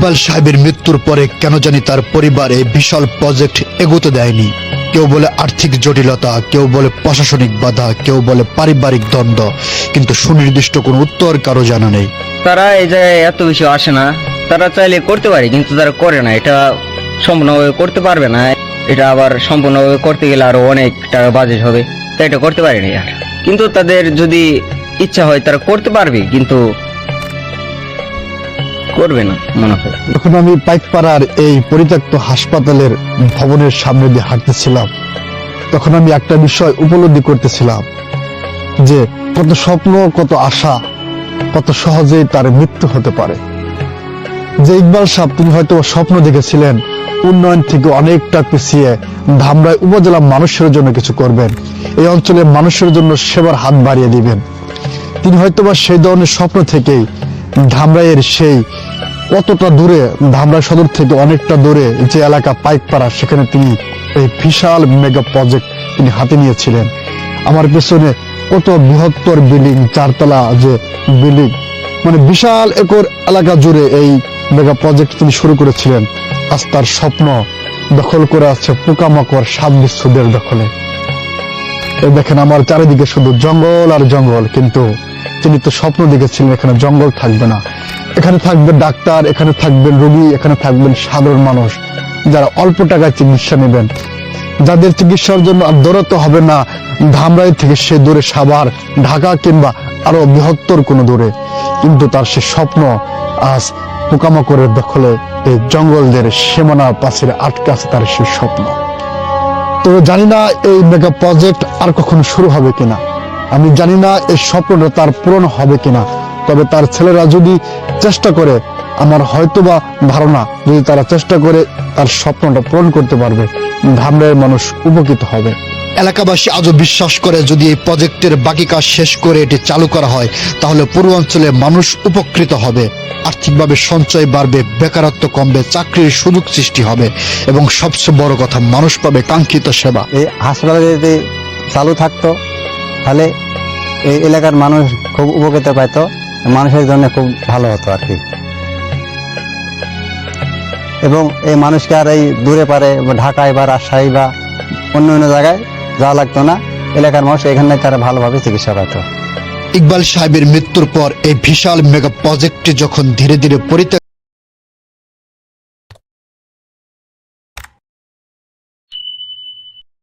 ইকবাল সাহেবের মৃত্যুর পরে কেন জানি তার পরিবার এই বিশাল প্রজেক্ট এগোতে দেয়নি। কেউ বলে আর্থিক জটিলতা, কেউ বলে প্রশাসনিক বাধা, কেউ বলে পারিবারিক দ্বন্দ্ব, কিন্তু সুনির্দিষ্ট কোনো উত্তর কারও জানা নেই। তারা এই জায়গায় এত বেশি আসে না। তারা চাইলে করতে পারে, কিন্তু তারা করে না। এটা সম্পূর্ণভাবে করতে পারবে না। এটা আবার সম্পূর্ণভাবে করতে গেলে আরও অনেক টাকা বাজেট হবে। তাই এটা করতে পারেনি আর। কিন্তু তাদের যদি ইচ্ছা হয়, তারা করতে পারবে, কিন্তু করবে না মনে হয়। যখন আমি পাইকপাড়ার এই পরিত্যক্ত হাসপাতালের ভবনের সামনে দিয়ে হাঁটতেছিলাম। তখন আমি একটা বিষয় উপলব্ধি করতেছিলাম যে, কত স্বপ্ন, কত আশা, কত সহজেই তার মৃত্যু হতে পারে। যে ইকবাল সাহেব, তিনি হয়তো স্বপ্ন দেখেছিলেন, উন্নয়ন থেকে অনেকটা পিছিয়ে ধামরাই উপজেলা মানুষের জন্য কিছু করবেন। এই অঞ্চলের মানুষের জন্য সেবার হাত বাড়িয়ে দিবেন। তিনি হয়তোবা সেই ধরনের স্বপ্ন থেকেই ধামরাইয়ের সেই কতটা দূরে ধামরাই সদর থেকে অনেকটা দূরে যে এলাকা পাইকপাড়া, সেখানে তিনি এই বিশাল মেগা প্রজেক্ট তিনি হাতে নিয়েছিলেন। আমার পেছনে কত বৃহত্তর বিল্ডিং, চারতলা যে বিল্ডিং মানে বিশাল একর এলাকা জুড়ে এই মেগা প্রজেক্ট তিনি শুরু করেছিলেন। আজ তার স্বপ্ন দখল করে আছে পোকামাকড় সাত বিশ্বদের দখলে দেখেন আমার চারিদিকে শুধু জঙ্গল আর জঙ্গল, কিন্তু তিনি তো স্বপ্ন দেখেছিলেন এখানে জঙ্গল থাকবে না। এখানে থাকবে ডাক্তার, এখানে থাকবেন রোগী, এখানে থাকবেন সাধারণ মানুষ যারা অল্প টাকায় চিকিৎসা নেবেন। যাদের চিকিৎসার জন্য আর দৌড়াতে হবে না, ধামরাই থেকে সে দূরে সাভার, ঢাকা কিংবা আরও বৃহত্তর কোনো দূরে। কিন্তু তার সে স্বপ্ন আজ পোকামাকড়ের দখলে এই জঙ্গলদের সীমানা পাশের আটকে আছে তার সেই স্বপ্ন। তো জানি না এই মেগা প্রজেক্ট আর কখন শুরু হবে কিনা। আমি জানি না এই স্বপ্নটা তার পূরণ হবে কিনা। তবে তার ছেলেরা যদি চেষ্টা করে আমার হয়তোবা ধারণা যদি তারা চেষ্টা করে তার স্বপ্নটা পূরণ করতে পারবে। ধামরাইয়ের মানুষ উপকৃত হবে। এলাকাবাসী আজও বিশ্বাস করে যদি এই প্রজেক্টের বাকি কাজ শেষ করে এটি চালু করা হয় তাহলে পূর্বাঞ্চলে মানুষ উপকৃত হবে। আর্থিকভাবে সঞ্চয় বাড়বে বেকারত্ব কমবে চাকরির সুযোগ সৃষ্টি হবে। এবং সবচেয়ে বড় কথা মানুষ পাবে কাঙ্ক্ষিত সেবা। এই হাসপাতাল যদি চালু থাকতো তাহলে এই এলাকার মানুষ খুব উপকৃত পাইতো। মানুষের জন্য খুব ভালো হতো আর কি। এবং এই মানুষকে আর এই দূরে পারে ঢাকায় বা রাজশাহী বা অন্য অন্য জায়গায় যাওয়া লাগতো না। এলাকার মানুষ এখানে তারা ভালোভাবে চিকিৎসা পাইতো। ইকবাল সাহেবের মৃত্যুর পর এই বিশাল মেগা প্রজেক্টটি যখন ধীরে ধীরে পরিত্যক্ত